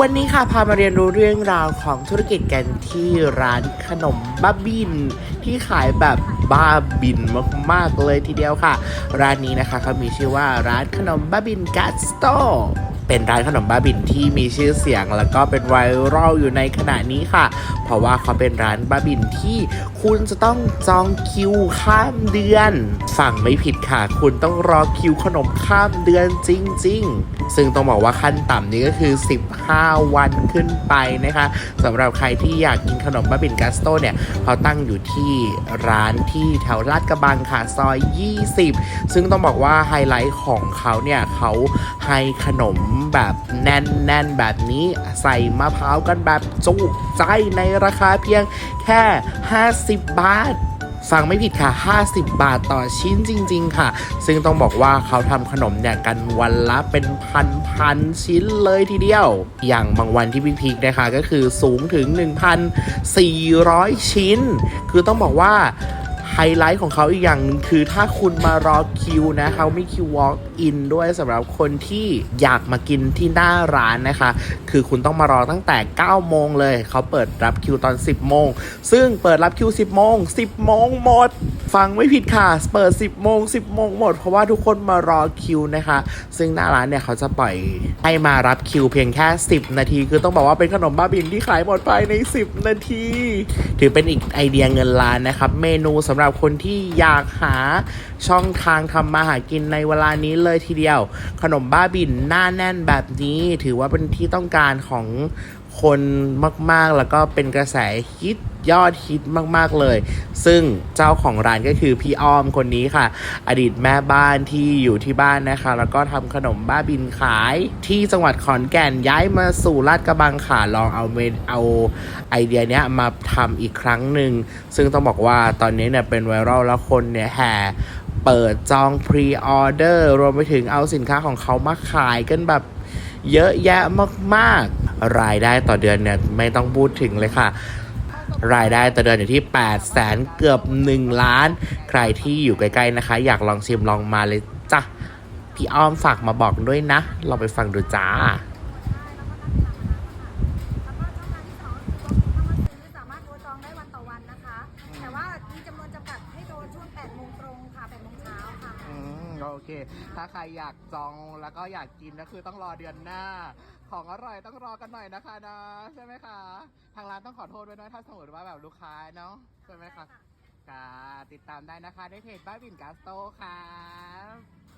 วันนี้ค่ะพามาเรียนรู้เรื่องราวของธุรกิจกันที่ร้านขนมบ้าบิน ที่ขายแบบบ้าบินมากๆเลยทีเดียวค่ะ ร้านนี้นะคะเขามีชื่อว่าร้านขนมบ้าบินกัสโต เป็นร้านขนมบ้าบินที่มีชื่อเสียง แล้วก็เป็นไวรัลอยู่ในขณะนี้ค่ะ เพราะว่าเขาเป็นร้านบ้าบินที่คุณจะต้องจองคิวข้ามเดือนฝั่งไม่ผิดค่ะ คุณต้องรอคิวขนมข้ามเดือนจริง ๆ ซึ่งต้องบอกว่าขั้นต่ำนี้ก็คือ 15 วันขึ้นไปนะคะสำหรับใครที่อยากกินขนมบ้าบินกัสโตเนี่ยเขาตั้งอยู่ที่ร้านที่แถวลาดกระบังค่ะซอย 20 ซึ่งต้องบอกว่าไฮไลท์ของเขาเนี่ยเขาให้ขนมแบบแน่นๆแบบนี้ใส่มะพร้าวกันแบบจุใจในราคาเพียงแค่ 50 บาทฟังไม่ผิดค่ะ 50 บาทต่อชิ้นจริง ๆ ค่ะ ซึ่งต้องบอกว่าเขาทำขนมเนี่ยกันวันละเป็นพันๆชิ้นเลยทีเดียว อย่างบางวันที่พีคๆนะคะก็คือสูงถึง 1,400 ชิ้น คือต้องบอกว่า ไฮไลท์ของเขาอีกอย่างหนึงคือถ้าคุณมารอคิวนะเขามีคิว walk in ด้วยสำหรับคนที่อยากมากินที่หน้าร้านนะคะ คือคุณต้องมารอตั้งแต่ 9 โมงเลย เขาเปิดรับคิวตอน 10 โมง ซึ่งเปิดรับคิว 10 โมง 10 โมงหมด ฟังไม่ผิดค่ะ เปิด 10 โมง 10 โมงหมด เพราะว่าทุกคนมารอคิวนะคะ ซึ่งหน้าร้านเนี่ยเขาจะปล่อยให้มารับคิวเพียงแค่ 10 นาที คือต้องบอกว่าเป็นขนมบ้าบินที่ขายหมดภายใน 10 นาที ถือเป็นอีกไอเดียเงินล้านนะครับ เมนูสำหรับับคนที่อยากหาช่องทางทำมาหากินในเวลานี้เลยทีเดียว ขนมบ้าบินหน้าแน่นแบบนี้ ถือว่าเป็นที่ต้องการของ คนมากๆ แล้วก็เป็นกระแสฮิตยอดฮิตมากๆเลย ซึ่งเจ้าของร้านก็คือพี่อ้อมคนนี้ค่ะ อดีตแม่บ้านที่อยู่ที่บ้านนะคะ แล้วก็ทำขนมบ้าบินขายที่จังหวัดขอนแก่นย้ายมาสู่ลาดกระบังค่ะ ลองเอาเมนเอาไอเดียเนี้ยมาทำอีกครั้งหนึ่ง ซึ่งต้องบอกว่าตอนนี้เนี่ยเป็นไวรัลแล้วคนเนี่ยแห่เปิดจองพรีออเดอร์รวมไปถึงเอาสินค้าของเขามาขายกันแบบเยอะแยะมากๆ รายได้ต่อเดือนเนี่ยไม่ต้องพูดถึงเลยค่ะ รายได้ต่อเดือนอยู่ที่ 8 0 0แสนเกือบ 1 ล้าน ใครที่อยู่ใกล้ๆนะคะ อยากลองชิมลองมาเลยจ้ะพี่อ้อมฝากมาบอกด้วยนะ เราไปฟังดูจ้า สามารถโทรจองได้วันต่อวันนะคะ แต่ว่ามีจำนวนจำกัดให้โทรช่วง8โมงตรงค่ะ8โมงเช้าค่ะ อืมโอเค ถ้าใครอยากจองแล้วก็อยากกินก็คือต้องรอเดือนหน้า ของอร่อยต้องรอกันหน่อยนะคะนะ ใช่ไหมคะ ทางร้านต้องขอโทษด้วยนะถ้าสมมติว่าแบบลูกค้าเนาะใช่ไหมคะค่ะติดตามได้นะคะในเพจบ้าบินกาสโตค่ะ